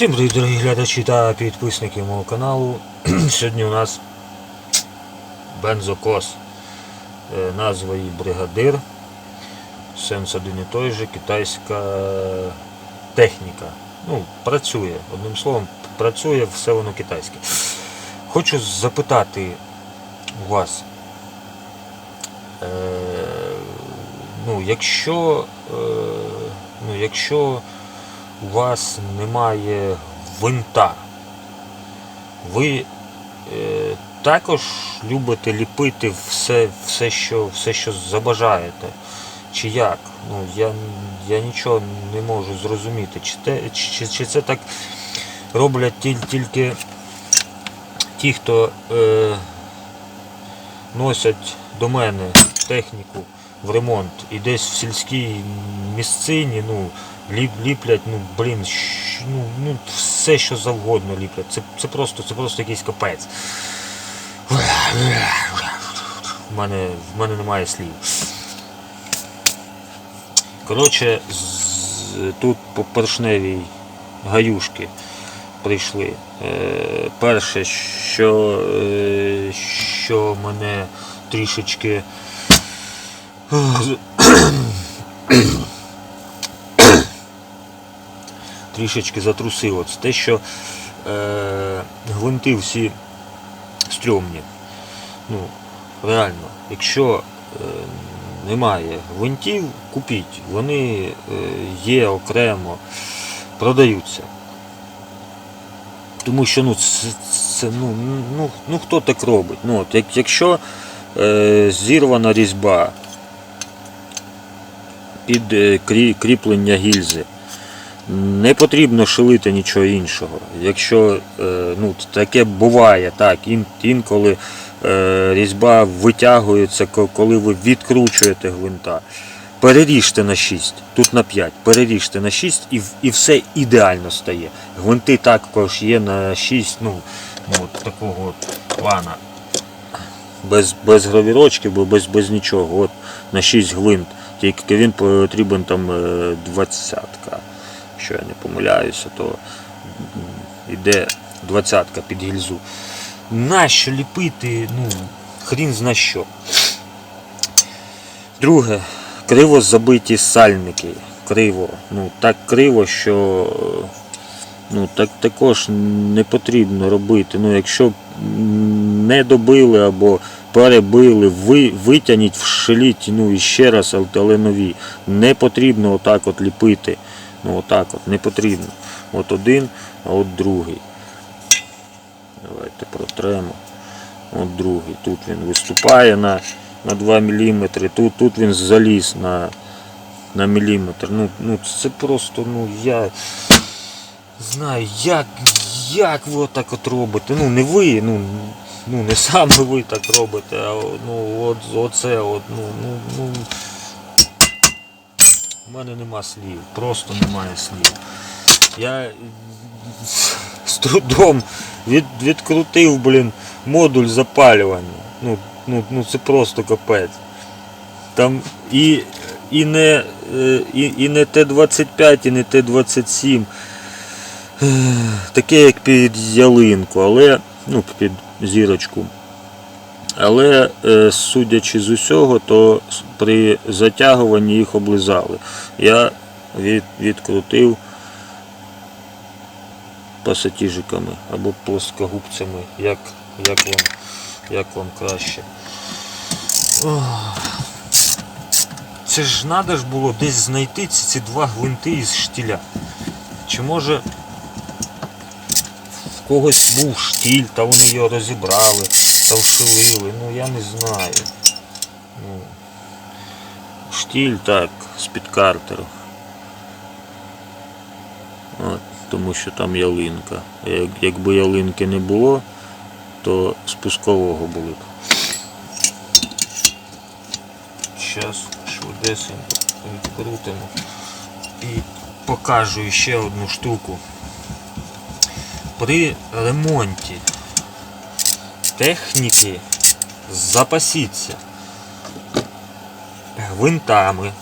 Всім привіт, дорогі глядачі та підписники мого каналу. Сьогодні у нас бензокос. Е, Назва її бригадир. Сенс один і той же, китайська техніка. Ну, працює, одним словом, працює, все воно китайське. Хочу запитати у вас. Е, ну, якщо, е, ну, якщо у вас немає винта, ви е, також любите ліпити все, все, що, все, що забажаєте? Чи як? Ну, я, я нічого не можу зрозуміти. Чи, те, чи, чи це так роблять тіль- тільки ті, хто е, носять до мене техніку в ремонт і десь в сільській місцині, ну, ліп, ліплять, ну, блін, щ- ну, ну, все, що завгодно ліплять. Це, це просто, це просто якийсь капець. В мене, в мене немає слів. Коротше, з- тут по поршневій гаюшки прийшли. Е, перше, що, е, що мене трішечки трішечки затрусило. Це те, що е, гвинти всі стрьомні. Ну, реально, якщо е, немає гвинтів, купіть. Вони е, є окремо, продаються. Тому що ну, це, це ну, ну, ну хто так робить? Ну, от, як, якщо е, зірвана різьба під е, крі- кріплення гільзи, не потрібно шилити нічого іншого. Якщо е, ну, таке буває, так, інколи е, різьба витягується, коли ви відкручуєте гвинта. Переріжте на 6, тут на 5, переріжте на 6 і, і все ідеально стає. Гвинти також є на 6, ну, от такого от плана. Без, без гравірочки, бо без, без нічого. От на 6 гвинт. Тільки він потрібен там е, 20 Якщо я не помиляюся, то іде 20 під гільзу. Нащо ліпити, ну, хрін зна що. Друге, криво забиті сальники. Криво. Ну, так криво, що ну, так також не потрібно робити. Ну, якщо не добили або перебили, ви, витягніть, вшиліть, ну і ще раз, але нові. Не потрібно отак от ліпити. Ну отак от, не потрібно. От один, а от другий. Давайте протремо. От другий. Тут він виступає на, на 2 мм, тут, тут він заліз на, на міліметр. Ну, ну це просто, ну я знаю, як, як ви так от робите. Ну не ви, ну, ну не саме ви так робите, а ну, от, оце от, ну, ну, ну. У мене нема слів, просто немає слів. Я е, з трудом від, відкрутив, блін, модуль запалювання. Ну, ну, ну це просто капець. Там і, і не, е, і, і не Т-25, і не Т-27. Таке як під ялинку, але ну, під зірочку. Але е, судячи з усього, то при затягуванні їх облизали. Я від, відкрутив пасатіжиками або плоскогубцями, як, як, вам, як вам краще. Це ж треба ж було десь знайти ці, ці два гвинти із штіля. Чи може в когось був штіль, та вони його розібрали, вшилили, ну я не знаю. Ну, штіль так, з-під картеру. От, тому що там ялинка. Як, якби ялинки не було, то спускового були б. Зараз швидесенько відкрутимо і покажу ще одну штуку. При ремонті техніки запасіться гвинтами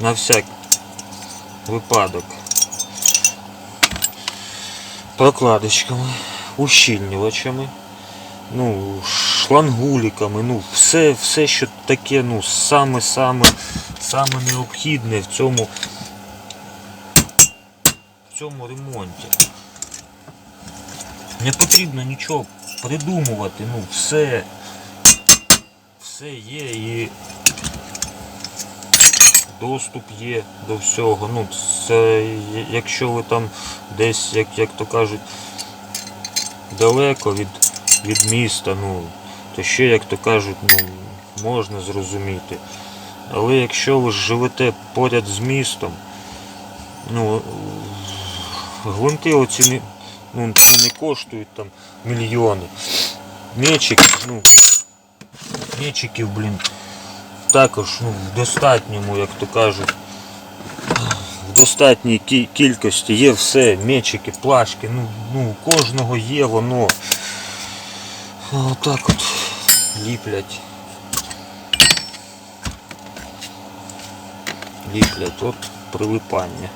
на всяк випадок прокладочками, ущільнювачами, ну, шлангуліками, ну, все, все, що таке, ну, саме-саме, саме необхідне в цьому, в цьому ремонті. Не потрібно нічого придумувати, ну, все, все є і доступ є до всього. Ну, це якщо ви там десь, як, як то кажуть, далеко від, від міста, ну, то ще, як то кажуть, ну, можна зрозуміти. Але якщо ви живете поряд з містом, ну, гвинти оці ну, не коштують там мільйони. Мечики, ну, мечиків, блін, також ну, в достатньому, як то кажуть, в достатній кількості є все, мечики, плашки, ну, ну у кожного є воно. Отак от ліплять. Ліплять, от прилипання.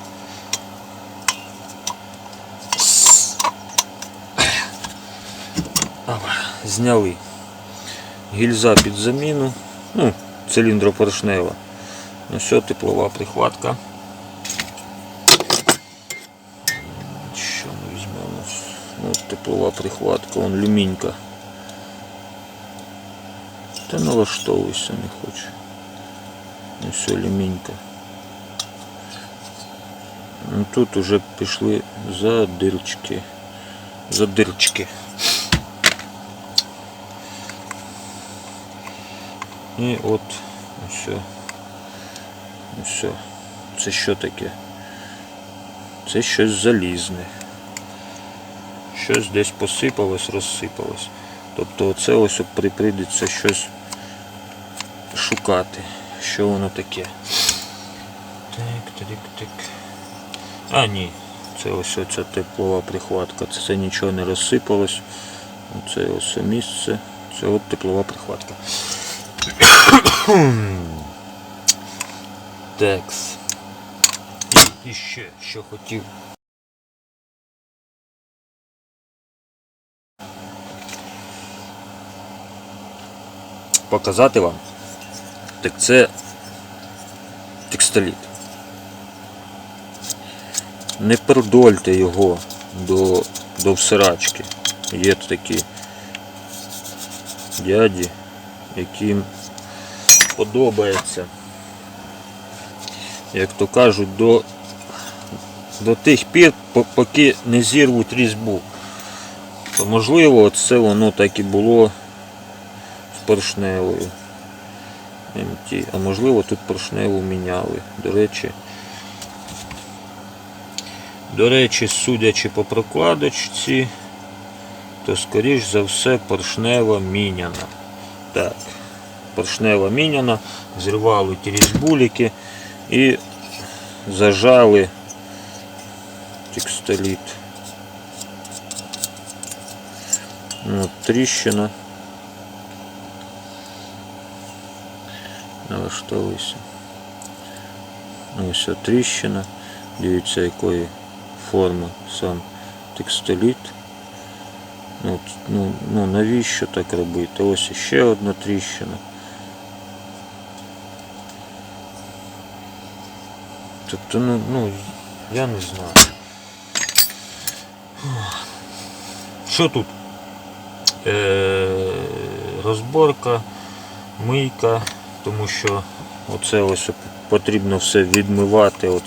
Зняли. Гільза під заміну. Ну, циліндропоршнева. Ну все, теплова прихватка. Що ми візьмемо? Ну, теплова прихватка, вон люмінька. Та налаштовуйся не хочу. Ну все, люмінька. Ну тут уже пішли задирчики. Задирчики. І от все. Все. Це що таке? Це щось залізне. Щось десь посипалось, розсипалось. Тобто оце ось при- прийдеться щось шукати. Що воно таке? Так, так, так. А, ні. Це ось оця теплова прихватка. Це, це нічого не розсипалось. Це ось місце. Це от теплова прихватка. Текс. І, і ще, що хотів. Показати вам. Так це текстоліт. Не продольте його до, до всирачки. Є такі дяді, яким подобається, як то кажуть, до, до тих пір, поки не зірвуть різьбу. То можливо це воно так і було з поршневою МТ. А можливо тут поршневу міняли. До речі, до речі, судячи по прокладочці, то скоріш за все поршнева міняна. Так, поршнева міняна, зірвали ті різьбуліки і зажали текстоліт. Ну, от тріщина. Налаштовуйся. Ну, Ось тріщина. Дивіться, якої форми сам текстоліт. Ну, от, ну, ну навіщо так робити? Ось ще одна тріщина. Тобто, ну, ну, я не знаю. Що тут? Е, розборка, мийка, тому що оце ось потрібно все відмивати. От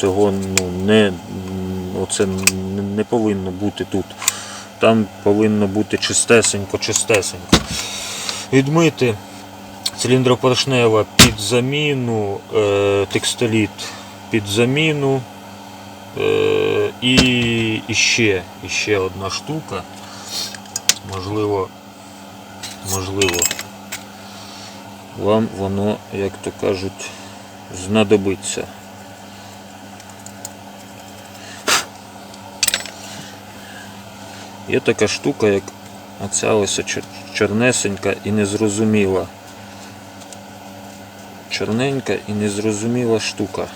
цього ну, не, оце не- повинно бути тут. Там повинно бути чистесенько, чистесенько. Відмити циліндропоршнева під заміну, е, текстоліт під заміну. Е, і, ще, ще одна штука. Можливо, можливо, вам воно, як то кажуть, знадобиться. Є така штука, як оця ось чор- чорнесенька і незрозуміла. Чорненька і незрозуміла штука.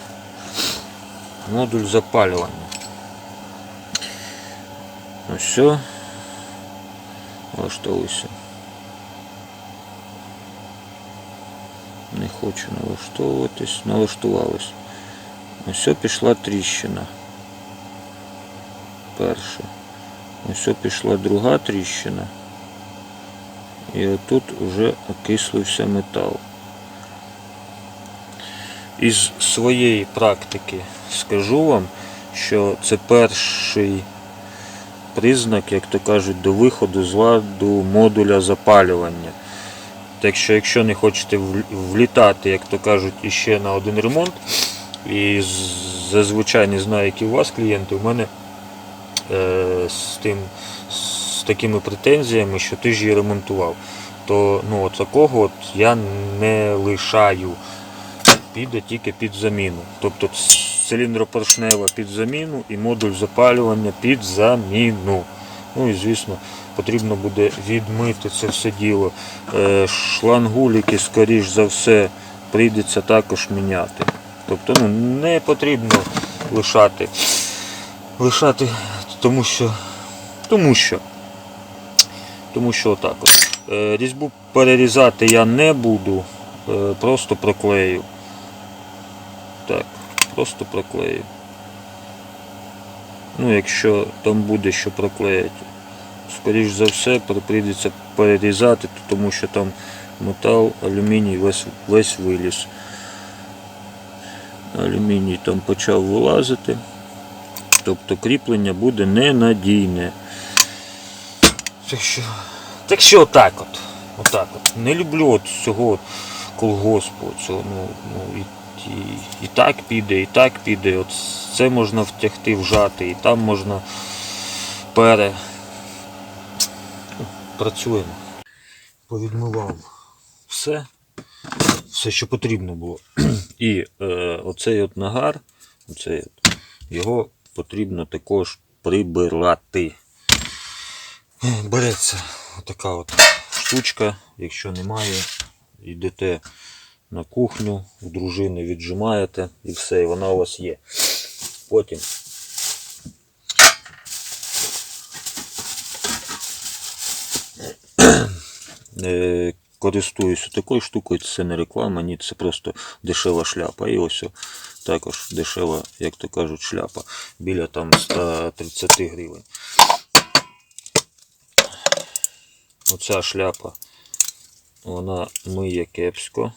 Модуль запалювання. Ну все. Налаштовуйся. Не хочу налаштовуватись. Налаштувалось. Ось пішла тріщина. Перша. Ось пішла друга тріщина. І отут вже окислився метал. Із своєї практики скажу вам, що це перший признак, як то кажуть, до виходу з ладу модуля запалювання. Так що, якщо не хочете влітати, як то кажуть, іще на один ремонт, і зазвичай не знаю, які у вас клієнти, у мене е, з, тим, з такими претензіями, що ти ж її ремонтував, то ну, от такого от я не лишаю. Піде тільки під заміну. Тобто циліндропоршнева під заміну і модуль запалювання під заміну. Ну і звісно, потрібно буде відмити це все діло. Е, Шлангуліки, скоріш за все, прийдеться також міняти. Тобто ну, не потрібно лишати. Лишати, тому що. Тому що. Тому що отак от. Е, Різьбу перерізати я не буду, е, просто проклею. Так, просто проклею. Ну, якщо там буде що проклеїти. Скоріш за все прийдеться перерізати, тому що там метал, алюміній весь, весь виліз. Алюміній там почав вилазити. Тобто кріплення буде ненадійне. Так що, так що отак от. Отак от. Не люблю от цього колгоспу. Цього, ну, ну, і, і, так піде, і так піде. От це можна втягти, вжати, і там можна пере. Працюємо. Повідмивав все, все, що потрібно було. І е, оцей от нагар, оцей от, його потрібно також прибирати. Береться така от штучка, якщо немає, йдете на кухню, у дружини віджимаєте і все, і вона у вас є. Потім е, користуюся такою штукою, це не реклама, ні, це просто дешева шляпа. І ось також дешева, як то кажуть, шляпа біля там 130 гривень. Оця шляпа, вона миє кепсько.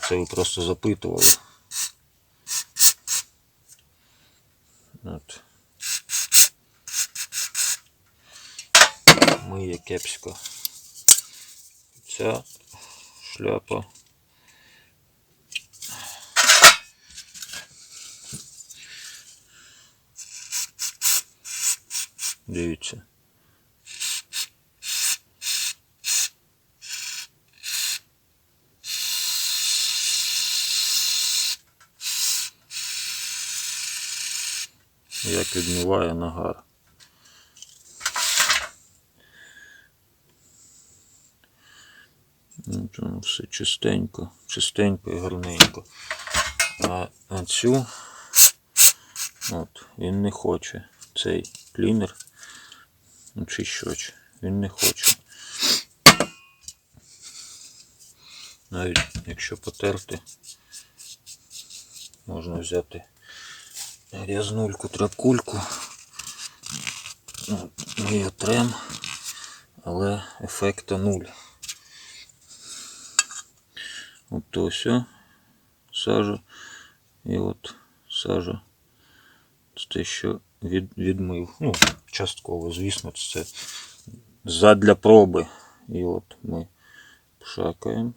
Це ви просто запитували. От. Миє кепсько. Ця шляпа. Дивіться. Як відмиває нагар. Ну, то все чистенько, чистенько і гарненько. А, а цю от, він не хоче. Цей клінер очищувач. Він не хоче. Навіть якщо потерти, можна взяти грязнульку, трапкульку. От, Ми її трем, але ефекта нуль. От то все, сажа. І от сажа. Те, що від, відмив. Ну, частково, звісно, це задля проби. І от ми пшакаємо.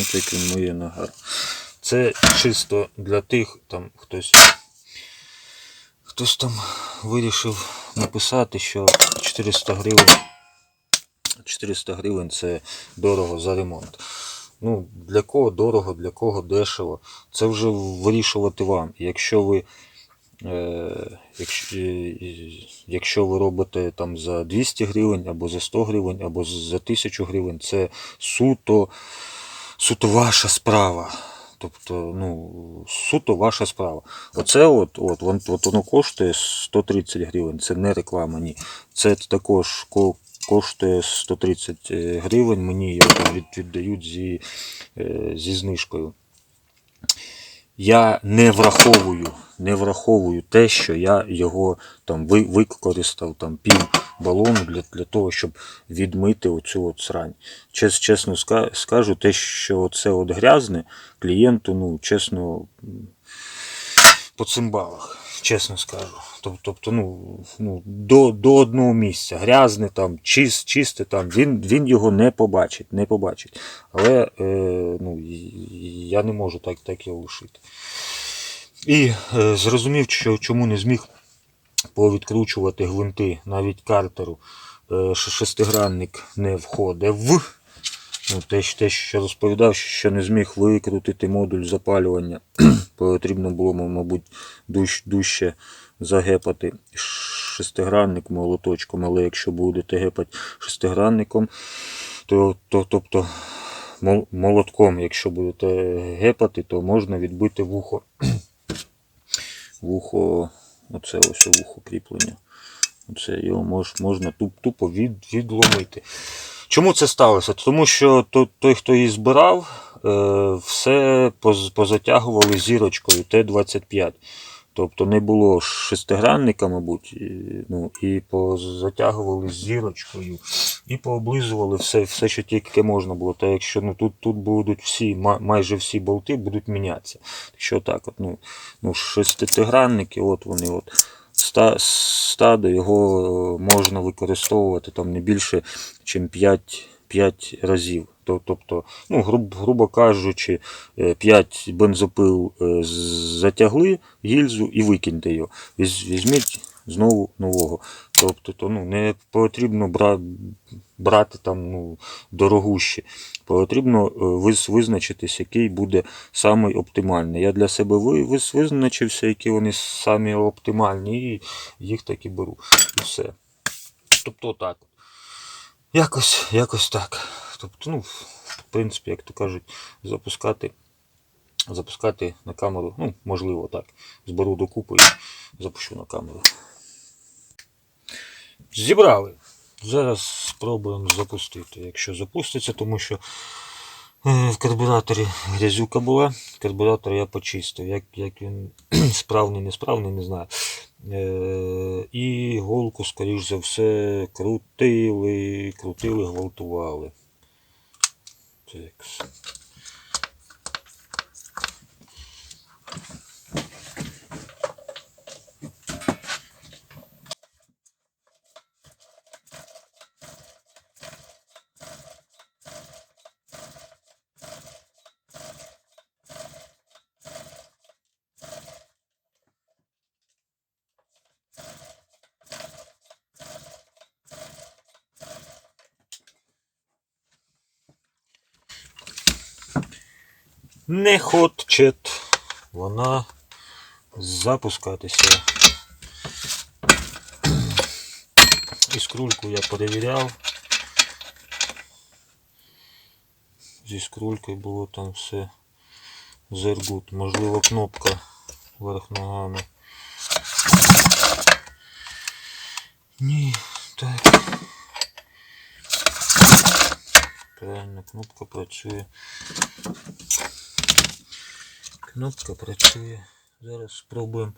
Ось як він миє нагар. Це чисто для тих, там хтось хтось там вирішив написати, що 400 гривень 400 гривень це дорого за ремонт. Ну, для кого дорого, для кого дешево. Це вже вирішувати вам. Якщо ви, е, якщо, е, якщо ви робите там за 200 гривень, або за 100 гривень, або за 1000 гривень, це суто, суто ваша справа. Тобто, ну, суто ваша справа. Оце от, от, от, от воно коштує 130 гривень. Це не реклама, ні. Це також ко- коштує 130 гривень. Мені його від, віддають зі, е, зі знижкою. Я не враховую, не враховую те, що я його там ви- використав там пів балону для, для того, щоб відмити оцю от срань. Чес, чесно ска- скажу, те, що це от грязне, клієнту, ну, чесно, по цимбалах, чесно скажу. Тоб- Тобто, ну, ну, до, до одного місця, грязне там, чист, чисте там, він, він його не побачить, не побачить. Але е, ну, я не можу так, так його лишити. І е, зрозумів, що, чому не зміг повідкручувати гвинти навіть картеру. Е, шестигранник не входив. Ну, те, те, що розповідав, що не зміг викрутити модуль запалювання. Потрібно було, мабуть, дужче загепати шестигранник молоточком, але якщо будете гепати шестигранником, то, то тобто молотком, якщо будете гепати, то можна відбити вухо. Вухо, оце ось вухо кріплення. Оце його мож, можна туп, тупо від, відломити. Чому це сталося? Тому що той, той хто її збирав, е, все позатягували зірочкою Т-25. Тобто не було шестигранника, мабуть, і, ну, і позатягували зірочкою, і пооблизували все, все, що тільки можна було. Та якщо ну, тут, тут будуть всі, майже всі болти будуть мінятися. Якщо так, от, ну, ну, шестигранники, от вони от. Ста- Стадо його можна використовувати там не більше, ніж 5, 5 разів. То- Тобто, ну, груб, грубо кажучи, 5 бензопил е, затягли гільзу і викиньте його. Віз- Візьміть знову нового. Тобто, то, ну, не потрібно бра, брати там ну, дорогущі. Потрібно е, виз- визначитись, який буде самий оптимальний. Я для себе виз- визначився, які вони самі оптимальні, і їх так і беру. І все. Тобто так. Якось, якось так. Тобто, ну, в принципі, як то кажуть, запускати, запускати на камеру, ну, можливо, так. Зберу докупи і запущу на камеру. Зібрали. Зараз спробуємо запустити. Якщо запуститься, тому що е, в карбюраторі грязюка була. Карбюратор я почистив. Як, як він справний, несправний, не знаю. Е, і голку, скоріш за все, крутили, крутили, гвалтували. Так. Не хоче вона запускатися. Іскрульку я перевіряв. Зі скрулькою було там все зергут. Можливо, кнопка верх ногами. Ні, так. Правильно, кнопка працює. Кнопка працює. Зараз спробуємо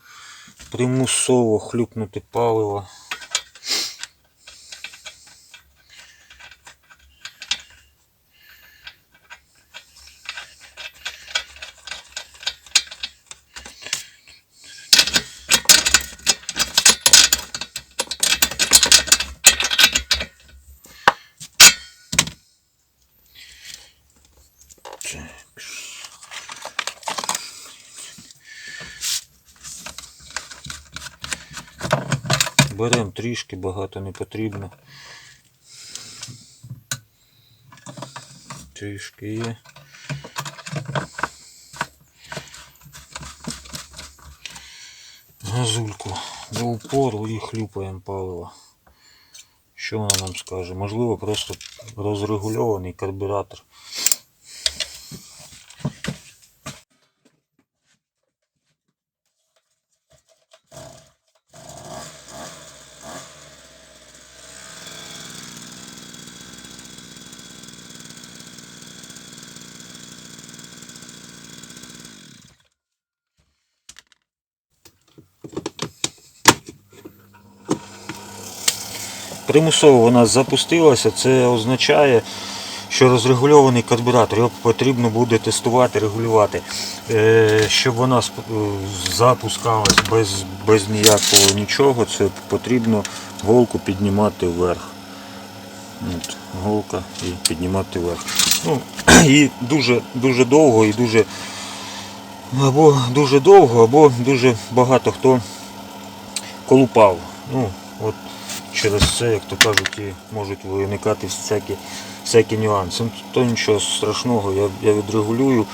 примусово хлюпнути паливо. Беремо трішки, багато не потрібно. Трішки є. газульку до упору і хлюпаємо паливо. Що вона нам скаже? Можливо, просто розрегульований карбюратор. Примусово вона запустилася, це означає, що розрегульований карбюратор, його потрібно буде тестувати, регулювати. Е, Щоб вона е, запускалась без, без ніякого нічого, це потрібно голку піднімати вверх. От, голка і піднімати вверх. Ну, і дуже, дуже довго і дуже або дуже довго, або дуже багато хто колупав. Ну, от через це, як то кажуть, і можуть виникати всякі, всякі нюанси. Ну, То нічого страшного, я, я відрегулюю.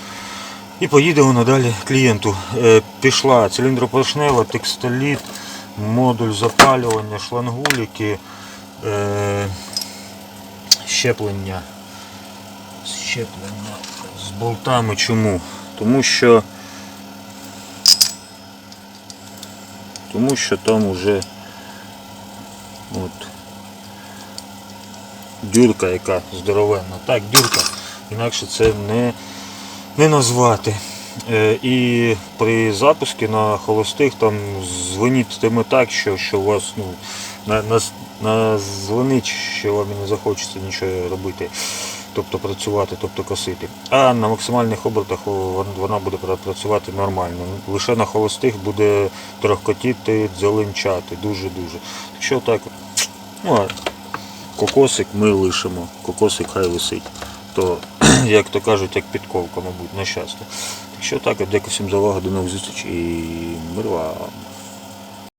І поїде воно далі клієнту. Е, пішла циліндропоршнева, текстоліт, модуль запалювання, шлангуліки, е, щеплення. Щеплення з болтами. Чому? Тому що тому що там уже от дюрка яка здоровенна. Так, дюрка. Інакше це не, не назвати. Е, і при запуску на холостих там дзвонітиме так, що, що у вас ну, на, на, на дзвонить, що вам не захочеться нічого робити, тобто працювати, тобто косити. А на максимальних обертах вона буде працювати нормально. Лише на холостих буде трохкотіти, дзеленчати, дуже-дуже. Так що так, ну, а кокосик ми лишимо, кокосик хай висить. То, як то кажуть, як підковка, мабуть, на щастя. Так що так, дякую всім за увагу, до нових зустрічей і мир вам.